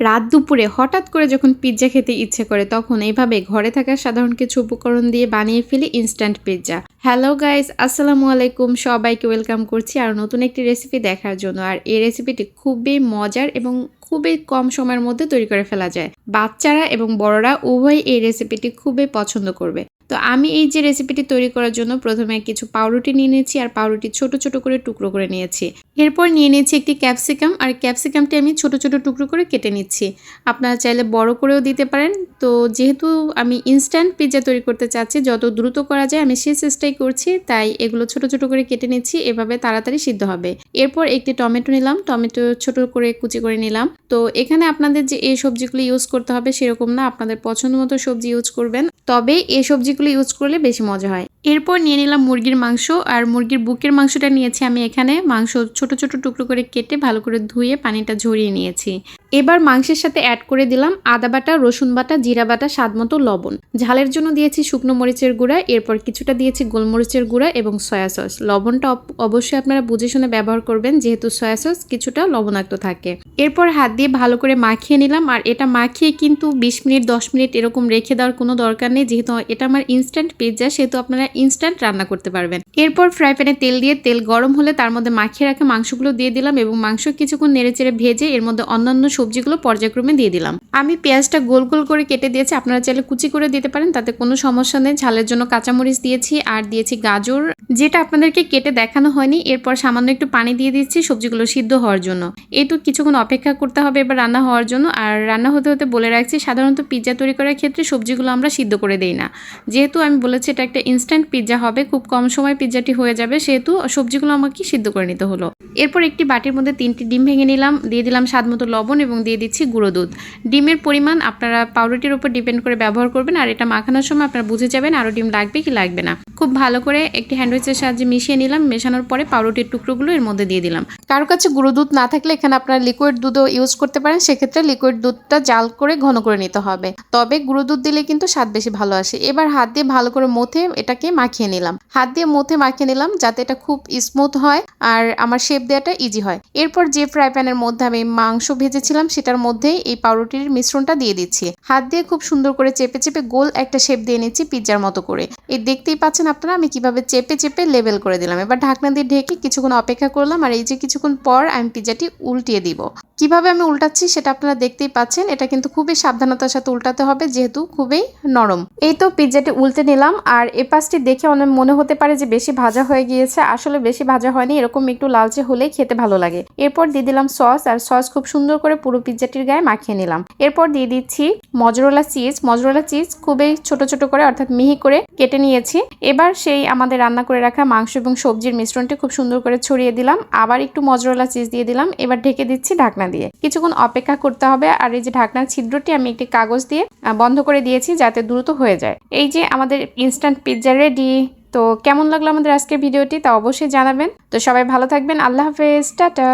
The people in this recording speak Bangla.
রাত দুপুরে হঠাৎ করে যখন পিৎজা খেতে ইচ্ছে করে, তখন এইভাবে ঘরে থাকা সাধারণ কিছু উপকরণ দিয়ে বানিয়ে ফেলি ইনস্ট্যান্ট পিৎজা হ্যালো গাইস আসসালামু আলাইকুম সবাইকে ওয়েলকাম করছি আর নতুন একটি রেসিপি দেখার জন্য। আর এই রেসিপিটি খুবই মজার এবং খুবই কম সময়ের মধ্যে তৈরি করে ফেলা যায়। বাচ্চারা এবং বড়রা উভয় এই রেসিপিটি খুবই পছন্দ করবে। তো আমি এই যে রেসিপিটি তৈরি করার জন্য প্রথমে কিছু পাউরুটি নিয়ে নিয়েছি আর পাউরুটি ছোট ছোট করে টুকরো করে নিয়েছি। এরপর নিয়ে নিয়েছি একটি ক্যাপসিকাম আর ক্যাপসিকামটি আমি ছোট ছোট টুকরো করে কেটে নিচ্ছি। আপনারা চাইলে বড় করেও দিতে পারেন তো যেহেতু আমি ইনস্ট্যান্ট পিৎজা তৈরি করতে চাচ্ছি, যত দ্রুত করা যায় আমি সেই চেষ্টাই করছি, তাই এগুলো ছোট ছোট করে কেটে নিচ্ছি, এভাবে তাড়াতাড়ি সিদ্ধ হবে। এরপর একটি টমেটো নিলাম, টমেটো ছোট করে কুচি করে নিলাম। তো এখানে আপনাদের যে এই সবজিগুলো ইউজ করতে হবে সেরকম না, আপনাদের পছন্দ মতো সবজি ইউজ করবেন। তবে এই সবজিগুলো ইউজ করলে বেশি মজা হয়। এরপর নিয়ে নিলাম মুরগির মাংস, আর মুরগির বুকের মাংসটা নিয়েছি আমি এখানে। মাংস ছোট ছোট টুকরো করে কেটে ভালো করে ধুয়ে পানিটা ঝরিয়ে নিয়েছি। এবার মাংসের সাথে অ্যাড করে দিলাম আদা বাটা, রসুন বাটা, জিরা বাটা, স্বাদ মতো লবণ। ঝালের জন্য দিয়েছি শুকনো মরিচের গুঁড়া, এরপর কিছুটা দিয়েছি গোলমরিচের গুঁড়া এবং সয়া সস। লবণটা অবশ্যই আপনারা বুঝে শুনে ব্যবহার করবেন, যেহেতু সয়া সস কিছুটা লবণাক্ত থাকে। এরপর হাত দিয়ে ভালো করে মাখিয়ে নিলাম, আর এটা মাখিয়ে কিন্তু বিশ মিনিট, দশ মিনিট এরকম রেখে দেওয়ার কোনো দরকার নেই, যেহেতু এটা আমার ইনস্ট্যান্ট পিৎজা সেহেতু আপনারা ইনস্ট্যান্ট রান্না করতে পারবেন। এরপর ফ্রাই প্যানে তেল দিয়ে, তেল গরম হলে তার মধ্যে মাখিয়ে রাখা মাংসগুলো দিয়ে দিলাম এবং মাংস কিছুক্ষণ নেড়েচেড়ে ভেজে এর মধ্যে অন্যান্য সবজিগুলো পর্যায়ক্রমে দিয়ে দিলাম। আমি পেঁয়াজটা গোল গোল করে কেটে দিয়েছি, আপনারা চাইলে কুচি করে দিতে পারেন, তাতে কোনো সমস্যা নেই। ঝালের জন্য কাঁচামরিচ দিয়েছি, আর দিয়েছি গাজর যেটা আপনাদেরকে কেটে দেখানো হয়নি, এরপর সামান্য একটু পানি দিয়ে দিচ্ছি, সবজিগুলো সিদ্ধ হওয়ার জন্য। এই তো কিছুক্ষণ অপেক্ষা করতে হবে এবার রান্না হওয়ার জন্য, আর রান্না হতে হতে বলে রাখছি, সাধারণত পিৎজা তৈরি করার ক্ষেত্রে সবজিগুলো আমরা সিদ্ধ করে দেই না। যেহেতু আমি বলেছি এটা একটা ইনস্ট্যান্ট পিৎজা হবে, খুব কম সময় পিৎজাটি হয়ে যাবে, সেহেতু সবজিগুলো আমাকে সিদ্ধ করে নিতে হলো। এরপর একটি বাটির মধ্যে তিনটি ডিম ভেঙে নিলাম, দিয়ে দিলাম স্বাদ মতো লবণ এবং দিয়ে দিচ্ছি গুঁড়ো দুধ। ডিমের পরিমাণ আপনারা পাউরুটির উপর ডিপেন্ড করে ব্যবহার করবেন, আর এটা মাখানোর সময় আপনারা বুঝে যাবেন আরও ডিম লাগবে কি লাগবে না। খুব ভালো করে একটি হ্যান্ডউইচের সাহায্যে মিশিয়ে নিলাম, মেশানোর পরে পাউরুটির টুকরোগুলো এর মধ্যে দিয়ে দিলাম। কারও কাছে গুঁড়ো দুধ না থাকলে এখানে আপনারা লিকুইড দুধও ইউজ করতে পারেন। সেক্ষেত্রে লিকুইড দুধটা জাল করে ঘন করে নিতে হবে। তবে গুঁড়ো দুধ দিলে কিন্তু স্বাদ বেশি ভালো আসে। এবার হাত দিয়ে ভালো করে মথে এটাকে মাখিয়ে নিলাম। হাত দিয়ে মথে মাখিয়ে নিলাম যাতে এটা খুব স্মুথ হয় আর আমার শেপ দেওয়াটা ইজি হয়। এরপর যে ফ্রাই প্যানের মধ্যে আমি মাংস ভেজেছিলাম, সেটার মধ্যেই এই পাউরুটির মিশ্রণটা দিয়ে দিচ্ছি। হাত দিয়ে খুব সুন্দর করে চেপে চেপে গোল একটা শেপ দিয়ে নিচ্ছি পিৎজার মতো করে। এই দেখতেই পাচ্ছেন আপনারা, আমি কীভাবে চেপে চেপে লেবেল করে দিলাম। এবার ঢাকনা দিয়ে ঢেকে কিছুক্ষণ অপেক্ষা করলাম আর এই যে কিছুক্ষণ পর আমি পিজ্জাটি উল্টিয়ে দিব। কীভাবে আমি উল্টাচ্ছি সেটা আপনারা দেখতেই পাচ্ছেন। এটা কিন্তু খুবই সাবধানতার সাথে উল্টাতে হবে, যেহেতু খুবই নরম। এই তো পিৎজাটি উল্টে নিলাম, আর এ পাশটি দেখে অনেক মনে হতে পারে যে বেশি ভাজা হয়ে গিয়েছে। আসলে বেশি ভাজা হয়নি, এরকম একটু লালচে হলেই খেতে ভালো লাগে। এরপর দিয়ে দিলাম সস, আর সস খুব সুন্দর করে পুরো পিৎজাটির গায়ে মাখিয়ে নিলাম। এরপর দিয়ে দিচ্ছি মজরোলা চিজ। মজরোলা চিজ খুবই ছোট ছোট করে, অর্থাৎ মিহি করে কেটে নিয়েছি। এবার সেই আমাদের রান্না করে রাখা মাংস এবং সবজির মিশ্রণটি খুব সুন্দর করে ছড়িয়ে দিলাম। আবার একটু মজরোলা চিজ দিয়ে দিলাম। এবার ঢেকে দিচ্ছি ঢাকনা দিয়ে। কিছুক্ষণ অপেক্ষা করতে হবে আর এই যে ঢাকনার ছিদ্রটি আমি একটি কাগজ দিয়ে বন্ধ করে দিয়েছি যাতে দ্রুত হয়ে যায়। এই যে আমাদের ইনস্ট্যান্ট পিৎজা রেডি তো কেমন লাগল আমাদের আজকের ভিডিওটি তা অবশ্যই জানাবেন। তো সবাই ভালো থাকবেন। আল্লাহ হাফেজ। টাটা।